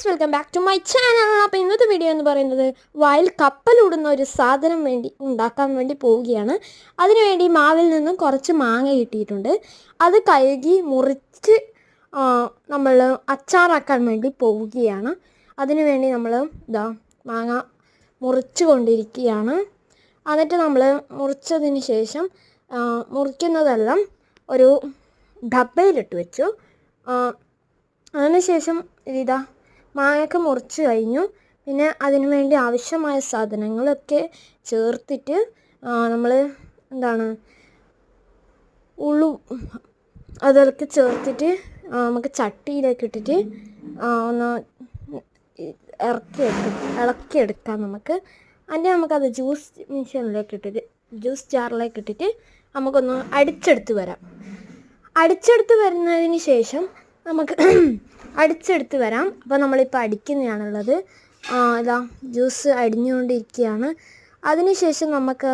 Welcome back to my channel അപ്പോൾ ഇന്നത്തെ video എന്ന് പറയുന്നത് വയൽ കപ്പലിടുന്ന ഒരു സാധനം വേണ്ടി ഉണ്ടാക്കാൻ വേണ്ടി പോവുകയാണ്. അതിനുവേണ്ടി മാവിൽ നിന്നും കുറച്ച് മാങ്ങ കിട്ടിയിട്ടുണ്ട്. അത് കഴുകി മുറിച്ച് നമ്മൾ അച്ചാറാക്കാൻ വേണ്ടി പോവുകയാണ്. അതിനുവേണ്ടി നമ്മൾ ഇതാ മാങ്ങ മുറിച്ച് കൊണ്ടിരിക്കുകയാണ്. എന്നിട്ട് നമ്മൾ മുറിച്ചതിന് ശേഷം മുറിക്കുന്നതെല്ലാം ഒരു ഡബയിലിട്ട് വെച്ചു. അതിനുശേഷം ഇതാ മാങ്ങയൊക്കെ മുറിച്ച് കഴിഞ്ഞു. പിന്നെ അതിനു വേണ്ടി ആവശ്യമായ സാധനങ്ങളൊക്കെ ചേർത്തിട്ട് നമ്മൾ എന്താണ് ഉള്ളു അതൊക്കെ ചേർത്തിട്ട് നമുക്ക് ചട്ടിയിലേക്ക് ഇട്ടിട്ട് ഒന്ന് ഇറക്കി ഇളക്കിയെടുക്കാം നമുക്ക്. അതിന്റെ നമുക്കത് ജ്യൂസ് മെഷീനിലേക്ക് ഇട്ടിട്ട് ജ്യൂസ് ജാറിലേക്ക് ഇട്ടിട്ട് നമുക്കൊന്ന് അടിച്ചെടുത്ത് വരാം. അടിച്ചെടുത്ത് വരുന്നതിന് ശേഷം നമുക്ക് അടിച്ചെടുത്ത് വരാം. അപ്പോൾ നമ്മളിപ്പോൾ അടിക്കുന്നതാണുള്ളത്. ഇതാ ജ്യൂസ് അടിഞ്ഞുകൊണ്ടിരിക്കുകയാണ്. അതിനുശേഷം നമുക്ക്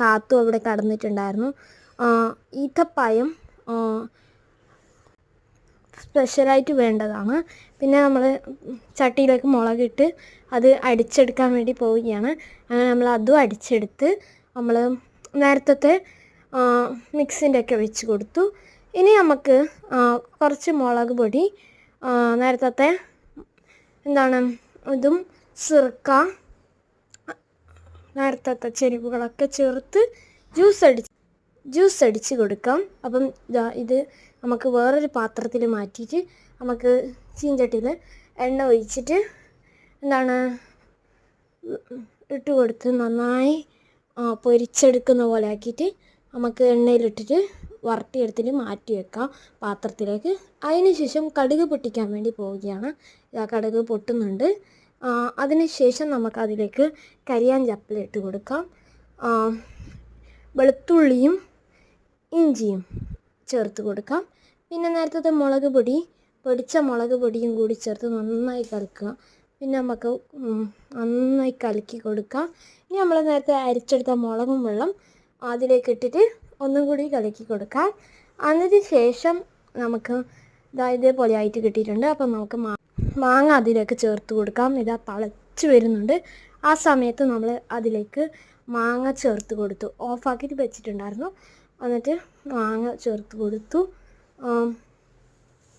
കാത്തു അവിടെ കടന്നിട്ടുണ്ടായിരുന്നു. ഈത്തപ്പായം സ്പെഷ്യലായിട്ട് വേണ്ടതാണ്. പിന്നെ നമ്മൾ ചട്ടിയിലേക്ക് മുളകിട്ട് അത് അടിച്ചെടുക്കാൻ വേണ്ടി പോവുകയാണ്. അങ്ങനെ നമ്മൾ അതും അടിച്ചെടുത്ത് നമ്മൾ നേരത്തെ മിക്സിന്റെ ഒക്കെ വെച്ച് കൊടുത്തു. ഇനി നമുക്ക് കുറച്ച് മുളക് പൊടി നേരത്തെ എന്താണ്? ഇതും സിർക്ക നേരത്തെ ചെരുവുകളൊക്കെ ചേർത്ത് ജ്യൂസ് അടിച്ച് ജ്യൂസ് അടിച്ച് കൊടുക്കാം. അപ്പം ഇതാ നമുക്ക് വേറൊരു പാത്രത്തിൽ മാറ്റിയിട്ട് നമുക്ക് ചീഞ്ചട്ടിയിൽ എണ്ണ ഒഴിച്ചിട്ട് എന്താണ്? ഇട്ട് കൊടുത്ത് നന്നായി പൊരിച്ചെടുക്കുന്ന പോലെ ആക്കിയിട്ട് നമുക്ക് എണ്ണയിലിട്ടിട്ട് വറുത്തിയെടുത്തിട്ട് മാറ്റി വെക്കാം പാത്രത്തിലേക്ക്. അതിന് ശേഷം കടുക് പൊട്ടിക്കാൻ വേണ്ടി പോവുകയാണ്. ഇതാ കടുക് പൊട്ടുന്നുണ്ട്. അതിനുശേഷം അതിന് ശേഷം നമുക്ക് അതിലേക്ക് കരിയാൻ ചപ്പല ഇട്ട് കൊടുക്കാം. വെളുത്തുള്ളിയും ഇഞ്ചിയും ചേർത്ത് കൊടുക്കാം. പിന്നെ നേരത്തെ മുളക് പൊടി പൊടിച്ച മുളക് പൊടിയും കൂടി ചേർത്ത് നന്നായി കലക്കുക. പിന്നെ നമുക്ക് നന്നായി കലക്കി കൊടുക്കാം. ഇനി നമ്മൾ നേരത്തെ അരിച്ചെടുത്ത മുളകും വെള്ളം അതിലേക്ക് ഇട്ടിട്ട് ഒന്നും കൂടി കലക്കി കൊടുക്കാം. അതിന് ശേഷം നമുക്ക് ഇതാ ഇതേപോലെ ആയിട്ട് കിട്ടിയിട്ടുണ്ട്. അപ്പം നമുക്ക് മാങ്ങ അതിലേക്ക് ചേർത്ത് കൊടുക്കാം. ഇതാ തളച്ച് വരുന്നുണ്ട്. ആ സമയത്ത് നമ്മൾ അതിലേക്ക് മാങ്ങ ചേർത്ത് കൊടുത്തു. ഓഫാക്കിയിട്ട് വെച്ചിട്ടുണ്ടായിരുന്നു. എന്നിട്ട് മാങ്ങ ചേർത്ത് കൊടുത്തു.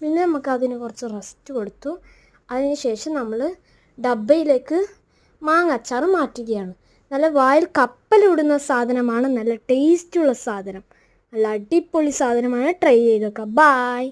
പിന്നെ നമുക്ക് അതിന് കുറച്ച് റെസ്റ്റ് കൊടുത്തു. അതിന് ശേഷം നമ്മൾ ഡബയിലേക്ക് മാങ്ങ അച്ചാർ മാറ്റുകയാണ്. നല്ല വായിൽ കപ്പലിടുന്ന സാധനമാണ് നല്ല ടേസ്റ്റുള്ള സാധനം. നല്ല അടിപൊളി സാധനമാണ്. ട്രൈ ചെയ്ത് നോക്കാം. ബായ്